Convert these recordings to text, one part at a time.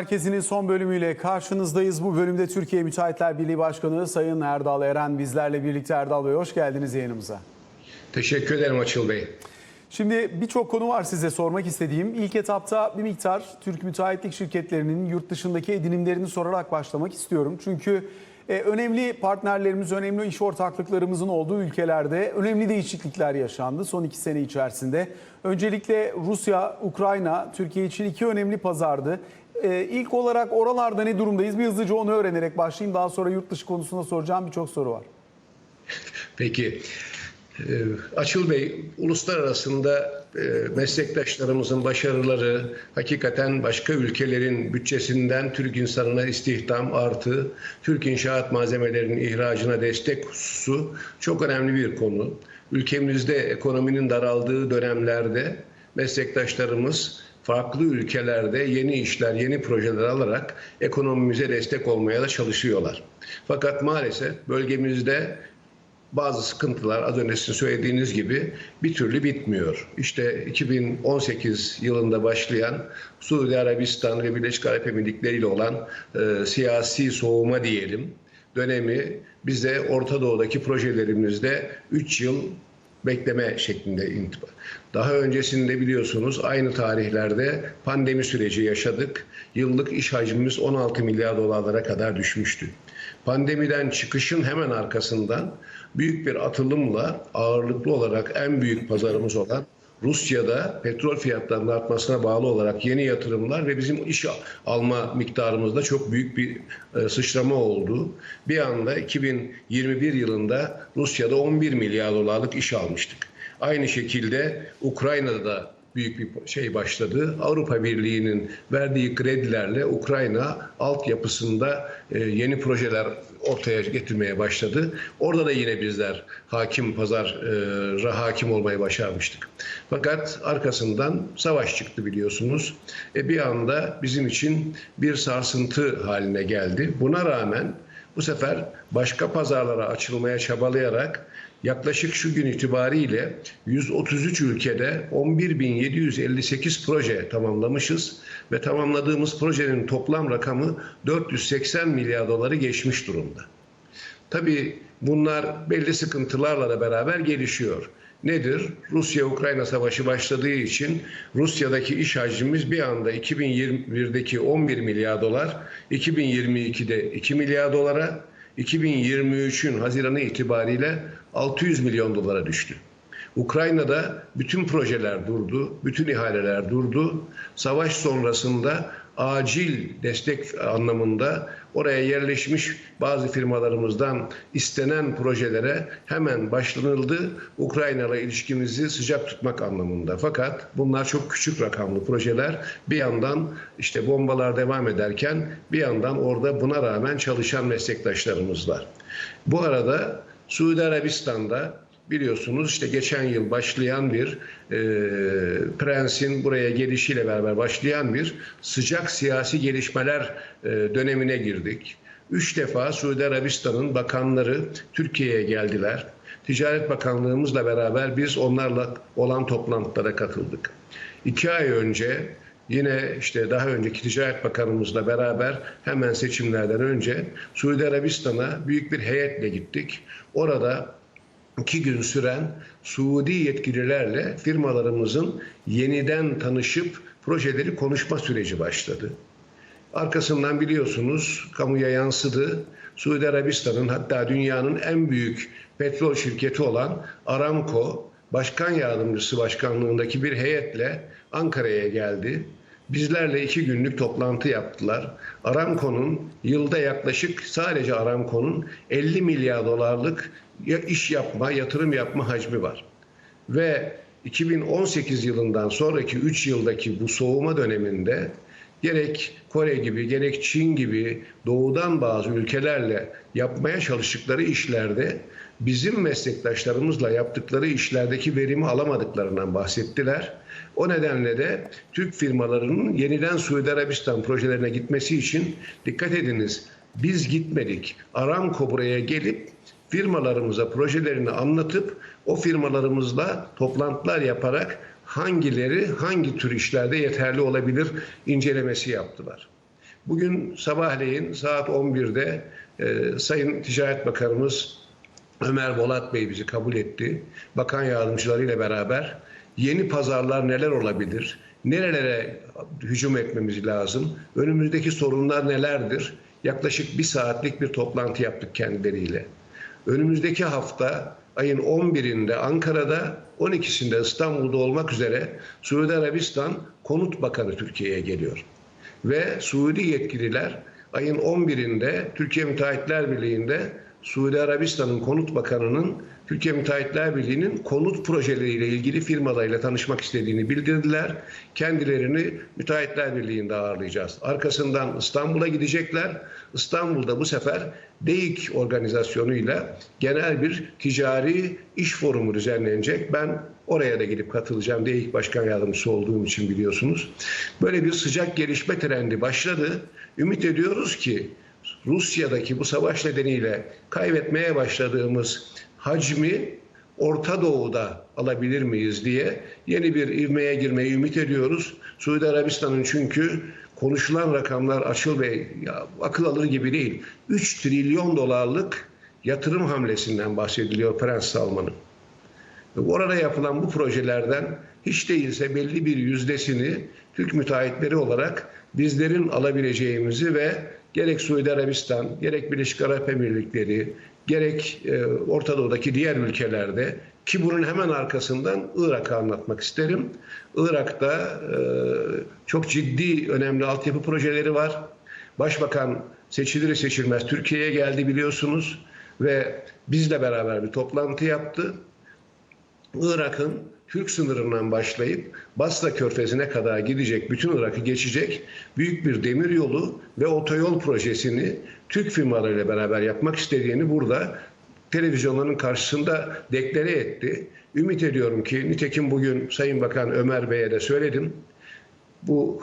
Merkezinin son bölümüyle karşınızdayız. Bu bölümde Türkiye Müteahhitler Birliği Başkanı Sayın Erdal Eren bizlerle birlikte. Erdal Bey hoş geldiniz yayınımıza. Teşekkür ederim Açıl Bey. Şimdi birçok konu var size sormak istediğim. İlk etapta bir miktar Türk müteahhitlik şirketlerinin yurt dışındaki edinimlerini sorarak başlamak istiyorum. Çünkü e, önemli partnerlerimiz, önemli iş ortaklıklarımızın olduğu ülkelerde önemli değişiklikler yaşandı son iki sene içerisinde. Öncelikle Rusya, Ukrayna Türkiye için iki önemli pazardı. E, ilk olarak oralarda ne durumdayız? Bir hızlıca onu öğrenerek başlayayım. Daha sonra yurt dışı konusunda soracağım birçok soru var. Peki. Ee, Açıl Bey, uluslararasında e, meslektaşlarımızın başarıları hakikaten başka ülkelerin bütçesinden Türk insanına istihdam artı Türk inşaat malzemelerinin ihracına destek hususu çok önemli bir konu. Ülkemizde ekonominin daraldığı dönemlerde meslektaşlarımız farklı ülkelerde yeni işler, yeni projeler alarak ekonomimize destek olmaya da çalışıyorlar. Fakat maalesef bölgemizde bazı sıkıntılar az önce sizin söylediğiniz gibi bir türlü bitmiyor. İşte 2018 yılında başlayan Suudi Arabistan ve Birleşik Arap Emirlikleri ile olan e, siyasi soğuma diyelim dönemi bize Orta Doğu'daki projelerimizde 3 yıl bekleme şeklinde intiba. Daha öncesinde biliyorsunuz aynı tarihlerde pandemi süreci yaşadık. Yıllık iş hacmimiz 16 milyar dolarlara kadar düşmüştü. Pandemiden çıkışın hemen arkasından büyük bir atılımla ağırlıklı olarak en büyük pazarımız olan Rusya'da petrol fiyatlarının artmasına bağlı olarak yeni yatırımlar ve bizim iş alma miktarımızda çok büyük bir e, sıçrama oldu. Bir anda 2021 yılında Rusya'da 11 milyar dolarlık iş almıştık. Aynı şekilde Ukrayna'da da büyük bir şey başladı. Avrupa Birliği'nin verdiği kredilerle Ukrayna altyapısında e, yeni projeler ortaya getirmeye başladı. Orada da yine bizler hakim pazara hakim olmayı başarmıştık. Fakat arkasından savaş çıktı biliyorsunuz. E bir anda bizim için bir sarsıntı haline geldi. Buna rağmen bu sefer başka pazarlara açılmaya çabalayarak yaklaşık şu gün itibariyle 133 ülkede 11.758 proje tamamlamışız ve tamamladığımız projenin toplam rakamı 480 milyar doları geçmiş durumda. Tabii bunlar belli sıkıntılarla da beraber gelişiyor. Nedir? Rusya-Ukrayna savaşı başladığı için Rusya'daki iş hacmimiz bir anda 2021'deki 11 milyar dolar, 2022'de 2 milyar dolara, 2023'ün Haziran'ı itibariyle 600 milyon dolara düştü. Ukrayna'da bütün projeler durdu, bütün ihaleler durdu. Savaş sonrasında acil destek anlamında oraya yerleşmiş bazı firmalarımızdan istenen projelere hemen başlanıldı. Ukrayna ile ilişkimizi sıcak tutmak anlamında. Fakat bunlar çok küçük rakamlı projeler. Bir yandan işte bombalar devam ederken bir yandan orada buna rağmen çalışan meslektaşlarımız var. Bu arada Suudi Arabistan'da biliyorsunuz işte geçen yıl başlayan bir e, prensin buraya gelişiyle beraber başlayan bir sıcak siyasi gelişmeler e, dönemine girdik. Üç defa Suudi Arabistan'ın bakanları Türkiye'ye geldiler. Ticaret Bakanlığımızla beraber biz onlarla olan toplantılara katıldık. İki ay önce Yine işte daha önceki Ticaret Bakanımızla beraber hemen seçimlerden önce Suudi Arabistan'a büyük bir heyetle gittik. Orada iki gün süren Suudi yetkililerle firmalarımızın yeniden tanışıp projeleri konuşma süreci başladı. Arkasından biliyorsunuz kamuya yansıdı. Suudi Arabistan'ın hatta dünyanın en büyük petrol şirketi olan Aramco Başkan Yardımcısı Başkanlığındaki bir heyetle Ankara'ya geldi. Bizlerle iki günlük toplantı yaptılar. Aramco'nun yılda yaklaşık sadece Aramco'nun 50 milyar dolarlık iş yapma, yatırım yapma hacmi var. Ve 2018 yılından sonraki 3 yıldaki bu soğuma döneminde gerek Kore gibi gerek Çin gibi doğudan bazı ülkelerle yapmaya çalıştıkları işlerde bizim meslektaşlarımızla yaptıkları işlerdeki verimi alamadıklarından bahsettiler. O nedenle de Türk firmalarının yeniden Suudi Arabistan projelerine gitmesi için dikkat ediniz biz gitmedik. Aramco buraya gelip firmalarımıza projelerini anlatıp o firmalarımızla toplantılar yaparak hangileri hangi tür işlerde yeterli olabilir incelemesi yaptılar. Bugün sabahleyin saat 11'de e, Sayın Ticaret Bakanımız Ömer Bolat Bey bizi kabul etti. Bakan yardımcılarıyla beraber yeni pazarlar neler olabilir? Nerelere hücum etmemiz lazım? Önümüzdeki sorunlar nelerdir? Yaklaşık bir saatlik bir toplantı yaptık kendileriyle. Önümüzdeki hafta ayın 11'inde Ankara'da, 12'sinde İstanbul'da olmak üzere Suudi Arabistan Konut Bakanı Türkiye'ye geliyor. Ve Suudi yetkililer ayın 11'inde Türkiye Müteahhitler Birliği'nde Suudi Arabistan'ın Konut Bakanı'nın Türkiye Müteahhitler Birliği'nin konut projeleriyle ilgili firmalarıyla tanışmak istediğini bildirdiler. Kendilerini Müteahhitler Birliği'nde ağırlayacağız. Arkasından İstanbul'a gidecekler. İstanbul'da bu sefer DEİK organizasyonuyla genel bir ticari iş forumu düzenlenecek. Ben oraya da gidip katılacağım. DEİK Başkan Yardımcısı olduğum için biliyorsunuz. Böyle bir sıcak gelişme trendi başladı. Ümit ediyoruz ki Rusya'daki bu savaş nedeniyle kaybetmeye başladığımız hacmi Orta Doğu'da alabilir miyiz diye yeni bir ivmeye girmeyi ümit ediyoruz. Suudi Arabistan'ın çünkü konuşulan rakamlar Açıl Bey akıl alır gibi değil. 3 trilyon dolarlık yatırım hamlesinden bahsediliyor Prens Salman'ın. Orada yapılan bu projelerden hiç değilse belli bir yüzdesini Türk müteahhitleri olarak bizlerin alabileceğimizi ve gerek Suudi Arabistan, gerek Birleşik Arap Emirlikleri, gerek e, Orta Doğu'daki diğer ülkelerde ki bunun hemen arkasından Irak'ı anlatmak isterim. Irak'ta e, çok ciddi önemli altyapı projeleri var. Başbakan seçilir seçilmez Türkiye'ye geldi biliyorsunuz ve bizle beraber bir toplantı yaptı. Irak'ın Türk sınırından başlayıp Basra Körfezi'ne kadar gidecek, bütün Irak'ı geçecek büyük bir demir yolu ve otoyol projesini Türk firmalarıyla beraber yapmak istediğini burada televizyonların karşısında deklare etti. Ümit ediyorum ki nitekim bugün Sayın Bakan Ömer Bey'e de söyledim. Bu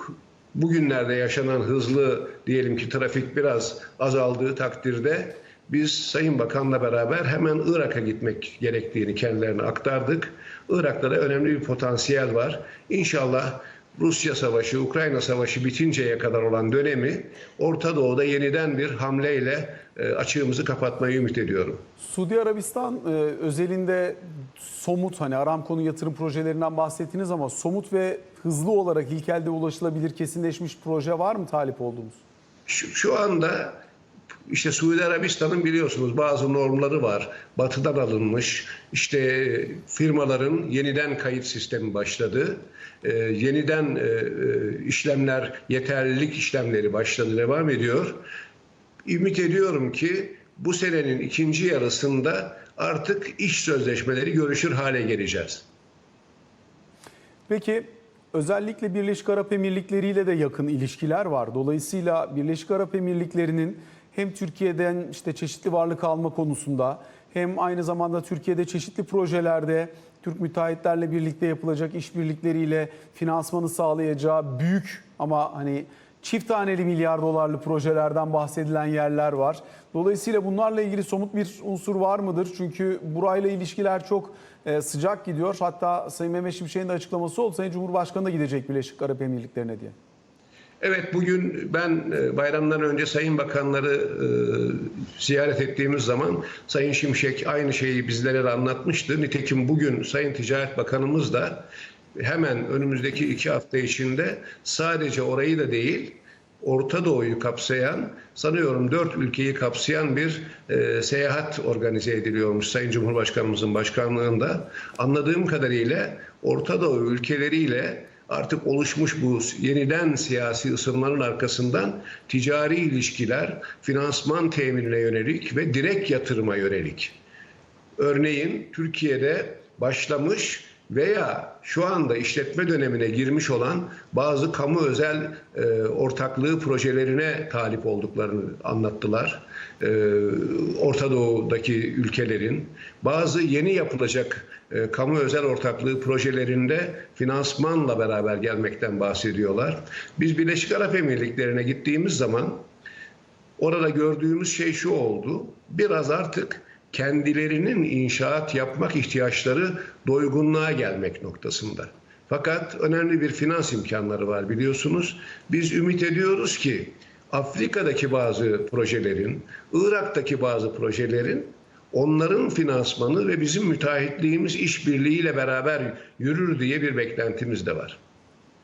bugünlerde yaşanan hızlı diyelim ki trafik biraz azaldığı takdirde biz Sayın Bakan'la beraber hemen Irak'a gitmek gerektiğini kendilerine aktardık. Irak'ta da önemli bir potansiyel var. İnşallah Rusya Savaşı, Ukrayna Savaşı bitinceye kadar olan dönemi Orta Doğu'da yeniden bir hamleyle e, açığımızı kapatmayı ümit ediyorum. Suudi Arabistan e, özelinde somut hani Aramco'nun yatırım projelerinden bahsettiniz ama somut ve hızlı olarak ilk elde ulaşılabilir kesinleşmiş proje var mı talip olduğunuz? Şu, şu anda işte Suudi Arabistan'ın biliyorsunuz bazı normları var. Batıdan alınmış. İşte firmaların yeniden kayıt sistemi başladı. Ee, yeniden e, e, işlemler, yeterlilik işlemleri başladı, devam ediyor. Ümit ediyorum ki bu senenin ikinci yarısında artık iş sözleşmeleri görüşür hale geleceğiz. Peki özellikle Birleşik Arap Emirlikleri ile de yakın ilişkiler var. Dolayısıyla Birleşik Arap Emirlikleri'nin hem Türkiye'den işte çeşitli varlık alma konusunda hem aynı zamanda Türkiye'de çeşitli projelerde Türk müteahhitlerle birlikte yapılacak işbirlikleriyle finansmanı sağlayacağı büyük ama hani çift taneli milyar dolarlı projelerden bahsedilen yerler var. Dolayısıyla bunlarla ilgili somut bir unsur var mıdır? Çünkü burayla ilişkiler çok e, sıcak gidiyor. Hatta Sayın Mehmet Şimşek'in de açıklaması oldu. Sayın Cumhurbaşkanı da gidecek Birleşik Arap Emirlikleri'ne diye. Evet bugün ben e, bayramdan önce Sayın Bakanları e, ziyaret ettiğimiz zaman Sayın Şimşek aynı şeyi bizlere de anlatmıştı. Nitekim bugün Sayın Ticaret Bakanımız da hemen önümüzdeki iki hafta içinde sadece orayı da değil Orta Doğu'yu kapsayan sanıyorum dört ülkeyi kapsayan bir e, seyahat organize ediliyormuş Sayın Cumhurbaşkanımızın başkanlığında. Anladığım kadarıyla Orta Doğu ülkeleriyle artık oluşmuş bu yeniden siyasi ısınmanın arkasından ticari ilişkiler, finansman teminine yönelik ve direkt yatırıma yönelik. Örneğin Türkiye'de başlamış veya şu anda işletme dönemine girmiş olan bazı kamu özel e, ortaklığı projelerine talip olduklarını anlattılar. E, Orta Doğu'daki ülkelerin bazı yeni yapılacak e, kamu özel ortaklığı projelerinde finansmanla beraber gelmekten bahsediyorlar. Biz Birleşik Arap Emirlikleri'ne gittiğimiz zaman orada gördüğümüz şey şu oldu. Biraz artık kendilerinin inşaat yapmak ihtiyaçları doygunluğa gelmek noktasında. Fakat önemli bir finans imkanları var biliyorsunuz. Biz ümit ediyoruz ki Afrika'daki bazı projelerin, Irak'taki bazı projelerin onların finansmanı ve bizim müteahhitliğimiz işbirliğiyle beraber yürür diye bir beklentimiz de var.